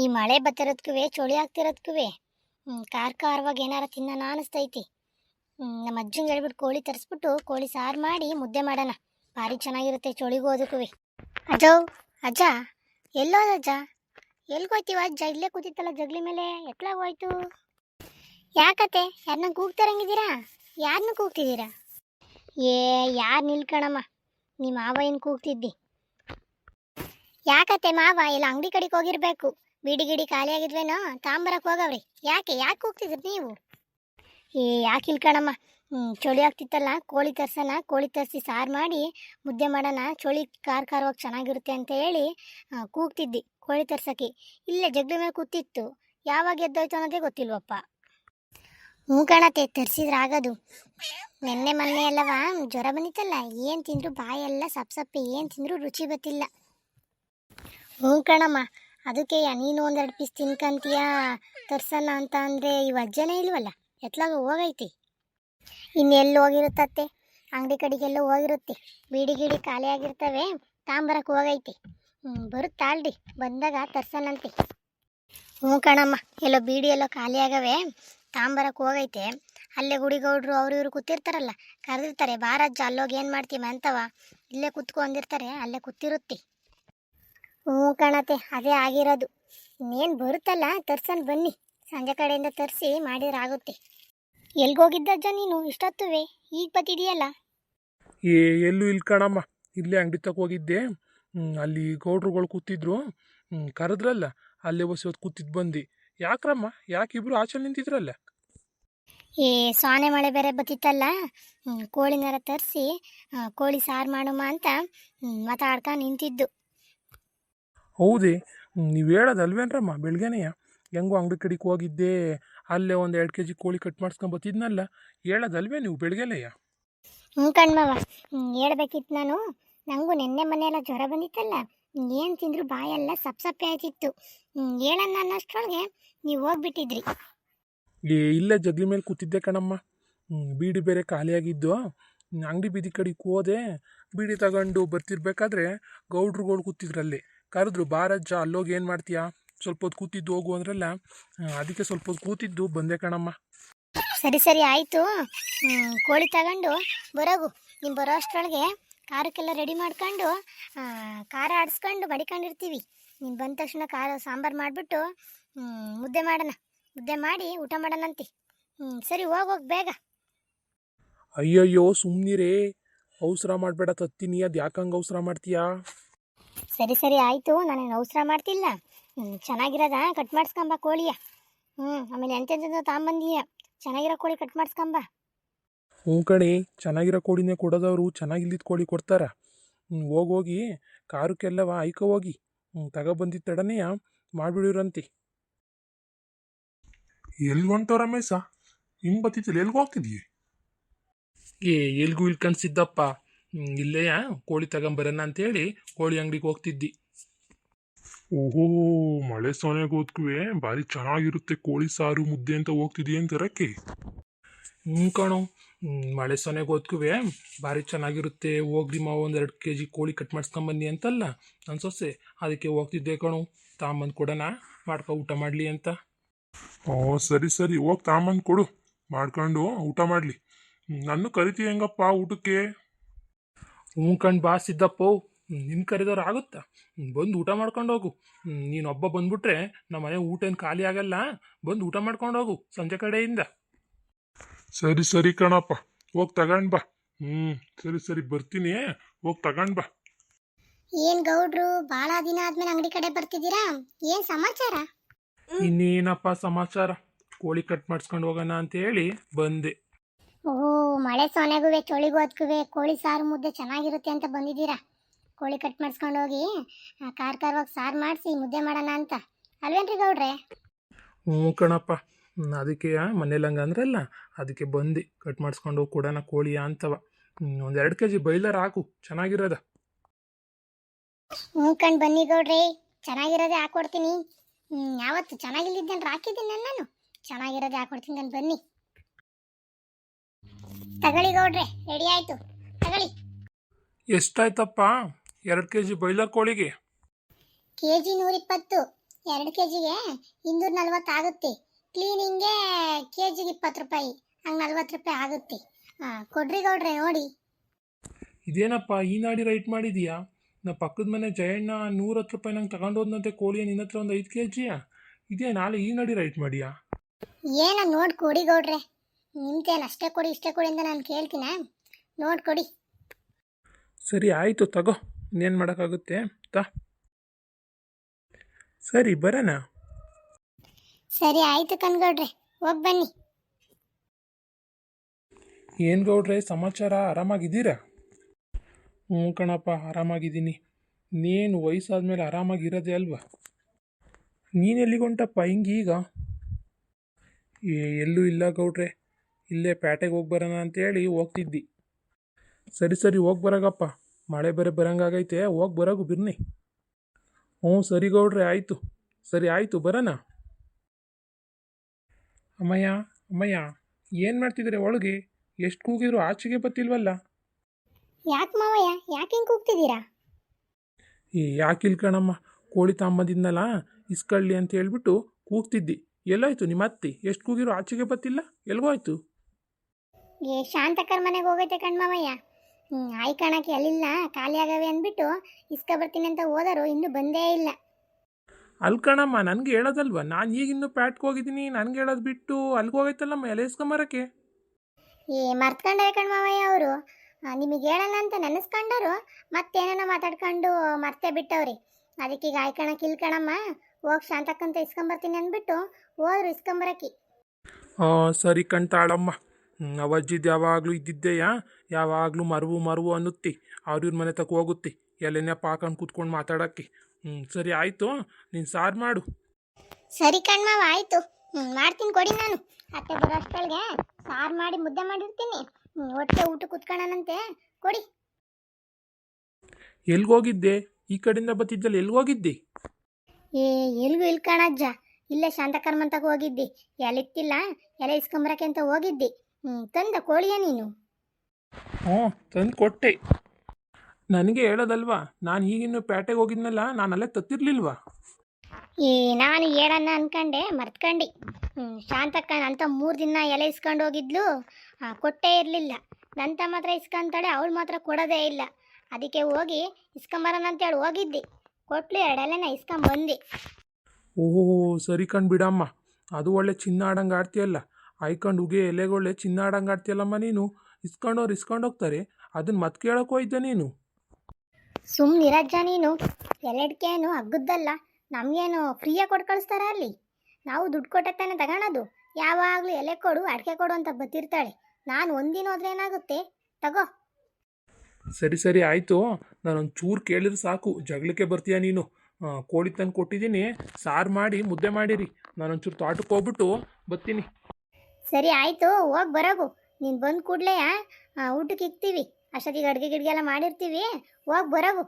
ಈ ಮಳೆ ಬತ್ತಿರೋದ್ಕುವೆ, ಚಳಿ ಆಗ್ತಿರೋದ್ಕುವೆ. ಖಾರ ಖಾರವಾಗಿ ಏನಾರ ತಿನ್ನೋಣ ಅನಿಸ್ತೈತಿ. ನಮ್ಮ ಅಜ್ಜಂಗೆ ಹೇಳ್ಬಿಟ್ಟು ಕೋಳಿ ತರಿಸ್ಬಿಟ್ಟು ಕೋಳಿ ಸಾರು ಮಾಡಿ ಮುದ್ದೆ ಮಾಡೋಣ. ಭಾರಿ ಚೆನ್ನಾಗಿರುತ್ತೆ ಚಳಿಗೂ ಅದಕ್ಕುವೆ ಅಜ್ಜೋ, ಅಜ್ಜ, ಎಲ್ಲೋದ ಅಜ್ಜ? ಎಲ್ಗೋಯ್ತೀವ ಅಜ್ಜ ಇಲ್ಲೇ ಕೂತಿತ್ತಲ್ಲ ಜಗ್ಲಿ ಮೇಲೆ. ಎತ್ಲಾಗ ಹೋಯ್ತು? ಯಾಕತೆ ಯಾರನ್ನ ಕೂಗ್ತಾರಂಗಿದ್ದೀರಾ? ಯಾರನ್ನ ಕೂಗ್ತಿದ್ದೀರಾ? ಏ, ಯಾರು ನಿಲ್ಕಣಮ್ಮ ನಿಮ್ಮ ಮಾವ ಏನು ಕೂಗ್ತಿದ್ದಿ? ಯಾಕತ್ತೆ ಮಾವ? ಎಲ್ಲ ಅಂಗಡಿ ಕಡೆಗೆ ಹೋಗಿರ್ಬೇಕು. ಬಿಡಿ ಗಿಡಿ ಖಾಲಿ ಆಗಿದ್ವೇನೋ? ತಾಂಬರಕ್ಕೆ ಹೋಗವ್ರಿ. ಯಾಕೆ? ಯಾಕೆ ಹೋಗ್ತಿದ್ರಿ ನೀವು? ಏ, ಯಾಕೆ ಇಲ್ಕಣಮ್ಮ ಹ್ಞೂ ಚಳಿ ಆಗ್ತಿತ್ತಲ್ಲ. ಕೋಳಿ ತರ್ಸೋಣ ಕೋಳಿ ತರಿಸಿ ಸಾರು ಮಾಡಿ ಮುದ್ದೆ ಮಾಡೋಣ. ಚಳಿ ಖಾರ ಖಾರವಾಗಿ ಚೆನ್ನಾಗಿರುತ್ತೆ ಅಂತ ಹೇಳಿ ಕೂಗ್ತಿದ್ದಿ ಕೋಳಿ ತರ್ಸೋಕ್ಕೆ. ಇಲ್ಲೇ ಜಗ್ಳ ಮೇಲೆ ಕೂತಿತ್ತು. ಯಾವಾಗ ಎದ್ದೋಯ್ತು ಅನ್ನೋದೇ ಗೊತ್ತಿಲ್ವಪ್ಪ. ಹ್ಞೂ ಕಣತೆ, ತರಿಸಿದ್ರೆ ಆಗೋದು. ನೆನ್ನೆ ಮೊನ್ನೆ ಎಲ್ಲವ ಜ್ವರ ಬಂದಿತ್ತಲ್ಲ. ಏನು ತಿಂದರೂ? ಬಾಯೆಲ್ಲ ಸಪ್ ಸಪ್ಪೆ ಏನು ತಿಂದರೂ? ರುಚಿ ಬತ್ತಿಲ್ಲ ಹ್ಞೂ ಕಣಮ್ಮ. ಅದಕ್ಕೆ ನೀನು ಒಂದೆರಡು ಪೀಸ್ ತಿನ್ಕಂತೀಯ? ತರ್ಸಲ್ಲ ಅಂತ ಅಂದರೆ ಇವು ಅಜ್ಜನೇ ಇಲ್ವಲ್ಲ? ಎತ್ಲಾಗ ಹೋಗೈತಿ. ಇನ್ನೆಲ್ಲಿ ಹೋಗಿರುತ್ತತ್ತೆ. ಅಂಗಡಿ ಕಡೆಗೆಲ್ಲ ಹೋಗಿರುತ್ತೆ. ಬೀಡಿ ಗಿಡಿ ಖಾಲಿಯಾಗಿರ್ತವೆ ತಾಂಬರಕ್ಕೆ ಹೋಗೈತಿ. ಬರುತ್ತಾಳ್ರಿ ಬಂದಾಗ ತರ್ಸನಂತೆ ಹ್ಞೂ ಕಣಮ್ಮ, ಎಲ್ಲೋ ಬೀಡಿ ಎಲ್ಲೋ ಖಾಲಿಯಾಗವೆ ತಾಂಬರಕ್ಕೆ ಹೋಗೈತೆ. ಅಲ್ಲೇ ಗುಡಿಗೌಡ್ರು ಅವ್ರು ಇವರು ಕೂತಿರ್ತಾರಲ್ಲ, ಕರೆದಿರ್ತಾರೆ. ಬಾರಜ್ಜ ಅಲ್ಲೋಗಿ ಏನು ಮಾಡ್ತೀವಿ ಅಂತವ ಇಲ್ಲೇ ಕುತ್ಕೊಂಡಿರ್ತಾರೆ ಅಲ್ಲೇ ಕೂತಿರುತ್ತೆ. ಹ್ಞೂ ಕಣತೆ ಅದೇ ಆಗಿರೋದು. ಇನ್ನೇನು ಬರುತ್ತಲ್ಲ ತರ್ಸನ್ ಬನ್ನಿ. ಸಂಜೆ ಕಡೆಯಿಂದ ತರಿಸಿ ಮಾಡಿದ್ರಾಗುತ್ತೆ. ಎಲ್ಗೋಗಿದ್ದಜ್ಜ ನೀನು? ಇಷ್ಟೊತ್ತುವೆ. ಈಗ ಬತ್ತಿದೆಯಲ್ಲ ಏ ಎಲ್ಲೂ ಇಲ್ಲಿ ಕಣಮ್ಮ. ಇಲ್ಲೇ ಅಂಗಡಿ ತಗೋಗಿದ್ದೆ ಅಲ್ಲಿ ಗೌಡ್ರುಗಳು ಕೂತಿದ್ರು. ಕರೆದ್ರಲ್ಲ ಅಲ್ಲೇ ಬಸ್ ಹೊತ್ತು ಕೂತಿದ್ದು ಬಂದು. ಯಾಕ್ರಮ್ಮ? ಯಾಕಿಬ್ರು ಆಚೆ ನಿಂತಿದ್ರಲ್ಲ? ಏ ಸೊನೆ ಮಳೆ ಬೇರೆ ಬತ್ತಿತ್ತಲ್ಲ ಕೋಳಿನರ ಕೋಳಿನಾರ ತರಿಸಿ ಕೋಳಿ ಸಾರು ಮಾಡಮ್ಮ ಅಂತ ಮಾತಾಡ್ಕ ಮಾತಾಡ್ಕೊಂಡು ನಿಂತಿದ್ದು. ಹೌದೇ. ನೀವು ಹೇಳೋದಲ್ವೇನ್ರಮ್ಮ? ಬೆಳಗ್ಗೆನೆಯ ಹೆಂಗೋ ಅಂಗಡಿ ಕಡೆಗೆ ಹೋಗಿದ್ದೆ ಅಲ್ಲೇ ಒಂದು ಎರಡು ಕೆ ಜಿ ಕೋಳಿ ಕಟ್ ಮಾಡಿಸ್ಕೊಂಡ್ ಬತ್ತಿದ್ನಲ್ಲ. ಹೇಳೋದಲ್ವೇ ನೀವು ಬೆಳಗ್ಗೆನೆಯ ಹ್ಞೂ ಕಣ್ಮವ ಹೇಳ್ಬೇಕಿತ್ತು ನಾನು. ನನಗೂ ನಿನ್ನೆ ಮನೆಯೆಲ್ಲ ಜ್ವರ ಬಂದಿತ್ತಲ್ಲ. ಏನು ತಿಂದ್ರು ಬಾಯೆಲ್ಲ ಸಪ್ ಸಪ್ಪೆ ಆಯ್ತಿತ್ತು. ಹೇಳಣ್ಣ ಅನ್ನೋಷ್ಟ್ರೊಳಗೆ. ನೀವು ಹೋಗ್ಬಿಟ್ಟಿದ್ರಿ. ಏ ಇಲ್ಲೇ ಜಗ್ಲಿ ಮೇಲೆ ಕೂತಿದ್ದೆ ಕಣಮ್ಮ. ಬೀಡಿ ಬೇರೆ ಖಾಲಿಯಾಗಿದ್ದು. ಅಂಗಡಿ ಬೀದಿ ಕಡೆಗೆ ಹೋದೆ. ಬೀಡಿ ತಗೊಂಡು ಬರ್ತಿರ್ಬೇಕಾದ್ರೆ ಗೌಡ್ರುಗಳು ಕೂತಿದ್ರಲ್ಲಿ ಕರೆದ್ರು ಬಾರಜ್ಜ ಅಲ್ಲೋಗಿ ಏನು ಮಾಡ್ತೀಯಾ? ಸ್ವಲ್ಪ ಹೊತ್ತು ಕೂತಿದ್ದು ಹೋಗು ಅಂದ್ರಲ್ಲ. ಅದಕ್ಕೆ ಸ್ವಲ್ಪ ಹೊತ್ತು ಕೂತಿದ್ದು ಬಂದೆ ಕಣಮ್ಮ. ಸರಿ ಸರಿ ಆಯಿತು. ಕೋಳಿ ತಗೊಂಡು ಬರೋಗು. ನೀನು ಬರೋ ಅಷ್ಟರೊಳಗೆ ಖಾರಕ್ಕೆಲ್ಲ ರೆಡಿ ಮಾಡ್ಕೊಂಡು ಖಾರ ಆಡಿಸ್ಕೊಂಡು ಬಡಿಕೊಂಡಿರ್ತೀವಿ. ನೀನು ಬಂದ ತಕ್ಷಣ ಖಾರ ಸಾಂಬಾರು ಮಾಡಿಬಿಟ್ಟು ಮುದ್ದೆ ಮಾಡೋಣ. ಮುದ್ದೆ ಮಾಡಿ ಊಟ ಮಾಡೋಣಂತೆ. ಸರಿ ಹೋಗೋಗಿ ಬೇಗ. ಅಯ್ಯಯ್ಯೋ ಸುಮ್ಮನಿರೇ ಅವಸರ ಮಾಡಬೇಡ ತತ್ತೀನಿ. ಅದು ಯಾಕಂಗೆ ಅವಸರ ಮಾಡ್ತೀಯಾ? ಸರಿ ಸರಿ ಆಯಿತು. ನಾನೇನು ಅವಸರ ಮಾಡ್ತಿಲ್ಲ. ಹ್ಞೂ ಚೆನ್ನಾಗಿರೋದ? ಕಟ್ ಮಾಡಿಸ್ಕೊಂಬ ಕೋಳಿಯ. ಹ್ಞೂ ಆಮೇಲೆ ಎಂತೆಂಥದ್ದು ತಾಂಬಂದೀಯ. ಚೆನ್ನಾಗಿರೋ ಕೋಳಿ ಕಟ್ ಮಾಡಿಸ್ಕೊಂಬ. ಹ್ಞೂ ಕಣಿ ಚೆನ್ನಾಗಿರೋ ಕೋಳಿನೇ ಕೊಡೋದವರು ಚೆನ್ನಾಗಿಲ್ಲಿದ್ದ ಕೋಳಿ ಕೊಡ್ತಾರ. ಹೋಗಿ ಹೋಗೋಗಿ ಕಾರಕ್ಕೆಲ್ಲವ ಐಕ ಹೋಗಿ. ಹ್ಞೂ ತಗೊಬಂದಿದ್ದ ತಡನೆಯ ಮಾಡಿಬಿಡಿರಂತಿ. ಎಲ್ಲಿ ಹೊಂಟೋ ರಮೇಶ? ಹಿಂಗೆ ಬತ್ತಿದ್ದಿಲ್ಲ ಎಲ್ಗೂ ಹೋಗ್ತಿದೀಯ ಏ ಎಲ್ಗೂ ಇಲ್ಲಿ ಕನ್ಸಿದ್ದಪ್ಪ ಇಲ್ಲೆಯ ಕೋಳಿ ತಗೊಂಬರೋಣ ಅಂತೇಳಿ ಕೋಳಿ ಅಂಗಡಿಗೆ ಹೋಗ್ತಿದ್ದಿ. ಓಹೋ ಮಳೆ ಸೊನೆಗೆ ಹೋದ್ಕುವೆ ಭಾರಿ ಚೆನ್ನಾಗಿರುತ್ತೆ ಕೋಳಿ ಸಾರು ಮುದ್ದೆ ಅಂತ ಹೋಗ್ತಿದೀಯ ತರಕ್ಕೆ ಹ್ಞೂ ಕಣೋ. ಮಳೆ ಸೊನೆಗೆ ಹೋದ್ಕುವೆ ಭಾರಿ ಚೆನ್ನಾಗಿರುತ್ತೆ. ಹೋಗ್ರಿ ಮಾವ ಒಂದು ಎರಡು ಕೆ ಜಿ ಕೋಳಿ ಕಟ್ ಮಾಡಿಸ್ಕೊಂಬನ್ನಿ ಅಂತಲ್ಲ ನನ್ನ ಸೊಸೆ. ಅದಕ್ಕೆ ಹೋಗ್ತಿದ್ದೆ ಕಣೋ. ತಾಂಬಂದು ಕೊಡೋಣ ಮಾಡ್ಕೊ ಊಟ ಮಾಡಲಿ ಅಂತ. ಓ ಸರಿ ಸರಿ. ಹೋಗಿ ತಾಂಬಂದು ಕೊಡು. ಮಾಡ್ಕೊಂಡು ಊಟ ಮಾಡ್ಲಿ. ನನ್ನ ಕರಿತೀವಿ ಹೆಂಗಪ್ಪ ಊಟಕ್ಕೆ? ಹ್ಞೂ ಕಣ್ ಬಾ ಸಿದ್ದಪ್ಪೋ ನಿನ್ನ ಕರೆದವ್ರು ಆಗುತ್ತಾ? ಬಂದು ಊಟ ಮಾಡ್ಕೊಂಡು ಹೋಗು. ನೀನು ಒಬ್ಬ ಬಂದ್ಬಿಟ್ರೆ ನಮ್ಮ ಮನೆ ಊಟ ಏನು ಖಾಲಿ ಆಗಲ್ಲ? ಬಂದು ಊಟ ಮಾಡ್ಕೊಂಡು ಹೋಗು ಸಂಜೆ ಕಡೆಯಿಂದ. ಸರಿ ಸರಿ ಕಣಪ್ಪ ಹೋಗ್ ತಗೊಂಡ್ ಬಾ. ಹ್ಞೂ ಸರಿ ಸರಿ ಬರ್ತೀನಿ. ಹೋಗ್ ತಗೊಂಡ್ ಬಾ. ಏನ್ ಗೌಡ್ರು ಬಹಳ ದಿನ ಆದ್ಮೇಲೆ ಅಂಗಡಿ ಕಡೆ ಬರ್ತಿದ್ದೀರಾ? ಏನ್ ಸಮಾಚಾರ? ಇನ್ನೇನಪ್ಪ ಸಮಾಚಾರ? ಕೋಳಿ ಕಟ್ ಮಾಡಿಸ್ಕೊಂಡು ಹೋಗೋಣ ಅಂತ ಹೇಳಿ ಬಂದೆ. ಓ ಮಳೆ ಸೊನೆಗುವೆ ಚಳಿಗೂ ಅದಕ್ಕುವೆ ಕೋಳಿ ಸಾರು ಮುದ್ದೆ ಚೆನ್ನಾಗಿರುತ್ತೆ ಅಂತ ಬಂದಿದ್ದೀರಾ? ಕೋಳಿ ಕಟ್ ಮಾಡಿಸ್ಕೊಂಡು ಹೋಗಿ ಕಾರ್ ಕಾರ್ವಾಗಿ ಸಾರು ಮಾಡಿಸಿ ಮುದ್ದೆ ಮಾಡೋಣ ಅಂತ. ಅಲ್ವೇನ್ರಿ ಗೌಡ್ರೆ? ಹ್ಞೂ ಕಣಪ್ಪ. ಅದಕ್ಕೆ ಮನೇಲಿ ಹಂಗೆ ಅಂದ್ರಲ್ಲ ಅದಕ್ಕೆ ಬಂದು. ಕಟ್ ಮಾಡಿಸ್ಕೊಂಡು ಹೋಗಿ ಕೊಡೋಣ ಕೋಳಿ ಅಂತವ. ಒಂದು ಎರಡು ಕೆ ಜಿ ಬೈಲರ್ ಹಾಕು ಚೆನ್ನಾಗಿರೋದ. ಹ್ಞೂ ಕಣ್ ಬನ್ನಿ ಗೌಡ್ರಿ. ಚೆನ್ನಾಗಿರೋದೇ ಹಾಕೊಡ್ತೀನಿ. ಹ್ಞೂ ಯಾವತ್ತು ಚೆನ್ನಾಗಿಲ್ಲಿದ್ದೇನೆ ಹಾಕಿದ್ದೀನಿ ನಾನು. ಚೆನ್ನಾಗಿರೋದೇ ಹಾಕೊಡ್ತೀನಿ ನಾನು ಬನ್ನಿ. ತಗೊಳ್ಳಿ ಗೌಡ್ರೆ ರೆಡಿ ಆಯ್ತು. ತಗೊಳ್ಳಿ. ಎಷ್ಟಾಯ್ತಪ್ಪ? ಎರಡು ಕೆ ಜಿ ಬೈಲ ಕೋಳಿಗೆ. ಕೆ ಜಿ ನೂರಿಪ್ಪತ್ತು ಎರಡು ಕೆ ಜಿಗೆ ಇನ್ನೂರ ನಲ್ವತ್ತು ಆಗುತ್ತೆ. ಕ್ಲೀನಿಂಗ್ಗೆ ಕೆ ಜಿಗೆ ಇಪ್ಪತ್ತು ರೂಪಾಯಿ ಹಂಗೆ ನಲ್ವತ್ತು ರೂಪಾಯಿ ಆಗುತ್ತೆ. ಹಾಂ ಕೊಡ್ರಿ ಗೌಡ್ರೆ ನೋಡಿ. ಇದೇನಪ್ಪ ಈ ನಾಡಿ ರೈಟ್ ಮಾಡಿದೀಯಾ? ನಾ ಪಕ್ಕದ ಮನೆ ಜಯಣ್ಣ ನೂರತ್ತು ರೂಪಾಯಿ ನಂಗೆ ತಗೊಂಡು ಕೋಳಿ ನಿನ್ನ ಹತ್ರ ಒಂದು ಐದು ಕೆ ಜಿಯಾ ಇದೇ ನಾಳೆ ಈ ನಾಡಿ ರೈಟ್ ಮಾಡಿಯಾ? ಏನ ನೋಡಿ ಕೊಡಿ ಗೌಡ್ರೆ. ನಿಮ್ತೇನು ಅಷ್ಟೇ ಕೊಡಿ ಇಷ್ಟೇ ಕೊಡಿ ಅಂತ ನಾನು ಕೇಳ್ತೀನ? ನೋಡಿ ಕೊಡಿ ಸರಿ ಆಯಿತು ತಗೋ. ಇನ್ನೇನು ಮಾಡೋಕ್ಕಾಗುತ್ತೆ? ತಾ. ಸರಿ ಬರೋಣ. ಸರಿ ಆಯಿತು ಕನ್ಗೌಡ್ರೆ ಹೋಗಿ ಬನ್ನಿ. ಏನು ಗೌಡ್ರೆ ಸಮಾಚಾರ? ಆರಾಮಾಗಿದ್ದೀರಾ? ಹ್ಞೂ ಕಣಪ್ಪ ಆರಾಮಾಗಿದ್ದೀನಿ. ನೀನು ವಯಸ್ಸಾದ್ಮೇಲೆ ಆರಾಮಾಗಿರೋದೇ ಅಲ್ವಾ? ನೀನು ಎಲ್ಲಿಗೊಂಟಪ್ಪ ಹಿಂಗೀಗ? ಏ ಎಲ್ಲೂ ಇಲ್ಲ ಗೌಡ್ರೆ. ಇಲ್ಲೇ ಪೇಟೆಗೆ ಹೋಗಿ ಬರೋಣ ಅಂತೇಳಿ ಹೋಗ್ತಿದ್ದಿ. ಸರಿ ಸರಿ ಹೋಗಿ ಬರಾಗಪ್ಪ. ಮಳೆ ಬೇರೆ ಬರಂಗಾಗೈತೆ ಹೋಗಿ ಬರೋಗು ಬಿರ್ನಿ. ಹ್ಞೂ ಸರಿ ಗೌಡ್ರೆ ಆಯಿತು. ಸರಿ ಆಯಿತು ಬರೋಣ ಅಮ್ಮಯ್ಯ ಅಮ್ಮಯ್ಯ ಏನು ಮಾಡ್ತಿದ್ರೆ ಒಳಗೆ? ಎಷ್ಟು ಕೂಗಿದ್ರು ಆಚೆಗೆ ಬತ್ತಿಲ್ವಲ್ಲ ಯಾಕೆ ಮಾವಯ್ಯ? ಯಾಕೆ ಹಿಂಗೆ ಕೂಗ್ತಿದ್ದೀರಾ? ಏ ಯಾಕೆ ಇಲ್ಕಣಮ್ಮ ಕೋಳಿ ತಾಂಬಂದಿದ್ನಲ್ಲ ಇಸ್ಕಳ್ಳಿ ಅಂತ ಹೇಳ್ಬಿಟ್ಟು ಕೂಗ್ತಿದ್ದಿ. ಎಲ್ಲೋಯ್ತು ನಿಮ್ಮ ಅತ್ತಿ ಎಷ್ಟು ಕೂಗಿರೋ ಆಚೆಗೆ ಬತ್ತಿಲ್ಲ ಎಲ್ಗೋಯ್ತು? ಏ ಶಾಂತಕರ್ ಮನೆಗೆ ಹೋಗೈತೆ ಕಣ್ಮಾವಯ್ಯ ಹ್ಞೂ ಆಯ್ ಕಾಣಕ್ಕೆ ಅಲ್ಲಿಲ್ಲ ಖಾಲಿ ಆಗವೆ ಅಂದ್ಬಿಟ್ಟು ಇಸ್ಕ ಬರ್ತೀನಿ ಅಂತ ಹೋದರು ಇನ್ನೂ ಬಂದೇ ಇಲ್ಲ. ಅಲ್ಲಿ ಕಣಮ್ಮ ನನಗೆ ಹೇಳೋದಲ್ವ? ನಾನು ಇನ್ನು ಪ್ಯಾಟ್ಗೆ ಹೋಗಿದ್ದೀನಿ ನನಗೆ ಹೇಳೋದು ಬಿಟ್ಟು ಅಲ್ಲಿಗೆ ಹೋಗೈತಲ್ಲಮ್ಮ ಎಲೆ ಇಸ್ಕೊಂಬರಕ್ಕೆ ಏ ಮರ್ತ್ಕೊಂಡಾರೆ ಕಣ್ಮಾವಯ್ಯ ಅವರು. ನಿಮಗೆ ಹೇಳಲ್ಲ ಅಂತ ನೆನೆಸ್ಕೊಂಡರು ಮತ್ತೇನೇನೋ ಮಾತಾಡ್ಕೊಂಡು ಮರ್ತೇ ಬಿಟ್ಟವ್ರಿ. ಅದಕ್ಕೆ ಈಗ ಆಯ್ಕಣಕ್ಕೆ ಇಲ್ಕಣಮ್ಮ ಹೋಗಿ ಶಾಂತಕ್ಕಂತ ಇಸ್ಕೊಂಬರ್ತೀನಿ ಅಂದ್ಬಿಟ್ಟು ಹೋದ್ರು ಇಸ್ಕೊಂಬರಕ್ಕೆ ಹಾಂ ಸರಿ ಕಣ್ತಾಳಮ್ಮ ಅವಜ್ಜಿದ್ದು ಯಾವಾಗಲೂ ಇದ್ದಿದ್ದೆಯಾ? ಯಾವಾಗಲೂ ಮರುವು ಮರುವು ಅನ್ನುತ್ತಿ. ಅವ್ರ ಇವ್ರ ಮನೆ ತಕ್ಕ ಹೋಗುತ್ತಿ. ಎಲ್ಲೆನ್ನ ಹಾಕೊಂಡು ಕೂತ್ಕೊಂಡು ಮಾತಾಡೋಕ್ಕೆ. ಹ್ಞೂ ಸರಿ ಆಯಿತು. ನೀನು ಸಾರು ಮಾಡು. ಸರಿ ಕಣ್ಮಾವ ಆಯಿತು. ಹ್ಞೂ ಮಾಡ್ತೀನಿ ಕೊಡಿ ನಾನು. ಅತ್ತೆ ಬರೋಷ್ಟೊಳಗೆ ಸಾರು ಮಾಡಿ ಮುದ್ದೆ ಮಾಡಿರ್ತೀನಿ. ಒಟ್ಟೆ ಹೊಟ್ಟೆ ಊಟ ಕುತ್ಕೊಳ್ಳೋಣಂತೆ ಕೊಡಿ. ಎಲ್ಗೋಗಿದ್ದೆ? ಈ ಕಡೆಯಿಂದ ಬತ್ತಿದ್ದಲ್ಲ ಎಲ್ಗೋಗಿದ್ದೆ? ಏ ಎಲ್ಗೂ ಇಲ್ ಕಣಜ್ಜ ಇಲ್ಲೇ ಶಾಂತಕರ್ಮಂತಕ್ಕೆ ಹೋಗಿದ್ದಿ. ಎಲ್ಲಿತ್ತಿಲ್ಲ? ಎಲೆ ಇಸ್ಕೊಂಬರಕ್ಕೆ ಅಂತ ಹೋಗಿದ್ದಿ. ತಂದ ಕೋಳಿಯ ನೀನು? ಹ್ಞೂ ತಂದು ಕೊಟ್ಟೆ. ನನಗೆ ಹೇಳೋದಲ್ವಾ ನಾನು ಈಗಿನ್ನು ಪೇಟೆಗೆ ಹೋಗಿದ್ನಲ್ಲ ನಾನು ಅಲ್ಲೇ ತತ್ತಿರ್ಲಿಲ್ವಾ? ಏ ನಾನು ಹೇಳನ್ನ ಅನ್ಕಂಡೆ ಮರ್ತ್ಕಂಡು. ಹ್ಞೂ ಶಾಂತಕ್ಕ ಅಂತ ಮೂರು ದಿನ ಎಲೆ ಇಸ್ಕೊಂಡು ಹೋಗಿದ್ಲು. ಕೊಟ್ಟೇ ಇರಲಿಲ್ಲ. ನಂತ ಮಾತ್ರ ಇಸ್ಕೊಂತಾಳೆ ಅವಳು ಮಾತ್ರ ಕೊಡೋದೇ ಇಲ್ಲ. ಅದಕ್ಕೆ ಹೋಗಿ ಇಸ್ಕೊಂಬರೋಣ ಅಂತೇಳಿ ಹೋಗಿದ್ದಿ. ಕೊಟ್ಲು ಎರಡು ಎಲೆನ ಇಸ್ಕೊಂಬಂದು. ಓಹೋ ಸರಿ ಕಂಡು ಬಿಡಮ್ಮ. ಅದು ಒಳ್ಳೆ ಚಿನ್ನ ಆಡಂಗೆ ಆಡ್ತೀಯಲ್ಲ. ಆಯ್ಕೊಂಡು ಉಗೆ ಎಲೆಗೊಳ್ಳೆ ಚಿನ್ನ ಆಡಂಗೆ ಆಡ್ತೀಯಲ್ಲಮ್ಮ ನೀನು? ಇಸ್ಕೊಂಡವ್ರು ಇಸ್ಕೊಂಡು ಹೋಗ್ತಾರೆ ಅದನ್ನ ಮತ್ ಕೇಳಕ್ಕೆ ಹೋಯ್ದೆ ನೀನು? ಸುಮ್ಮನಿರಜ್ಜ ನೀನು. ಎಲೆಡ್ಕೇನು ಅಗ್ಗದ್ದಲ್ಲ ನಮಗೇನು ಫ್ರೀಯಾಗಿ ಕೊಟ್ಟು ಕಳಿಸ್ತಾರ ಅಲ್ಲಿ? ನಾವು ದುಡ್ಡು ಕೊಟ್ಟ ತಾನೇ ತಗೊಳೋದು. ಯಾವಾಗಲೂ ಎಲೆ ಕೊಡು ಅಡಿಕೆ ಕೊಡು ಅಂತ ಬತ್ತಿರ್ತಾಳೆ. ನಾನು ಒಂದಿನ ಹೋದ್ರೆ ಏನಾಗುತ್ತೆ? ತಗೋ. ಸರಿ ಸರಿ ಆಯಿತು. ನಾನೊಂದು ಚೂರು ಕೇಳಿದ್ರೆ ಸಾಕು. ಜಗಳಕ್ಕೆ ಬರ್ತೀಯ ನೀನು? ಕೋಳಿ ತಂದು ಕೊಟ್ಟಿದ್ದೀನಿ. ಸಾರು ಮಾಡಿ ಮುದ್ದೆ ಮಾಡಿರಿ. ನಾನೊಂಚೂರು ತೋಟಕ್ಕೆ ಹೋಗ್ಬಿಟ್ಟು ಬರ್ತೀನಿ ಸರಿ ಆಯಿತು, ಹೋಗಿ ಬರೋಗು. ನೀನು ಬಂದ ಕೂಡಲೇ ಊಟಕ್ಕೆ ಇಕ್ತೀವಿ. ಅಷ್ಟೊತ್ತಿಗೆ ಅಡುಗೆ ಗಿಡ್ಗೆ ಎಲ್ಲ ಮಾಡಿರ್ತೀವಿ. ಹೋಗಿ ಬರೋಗು.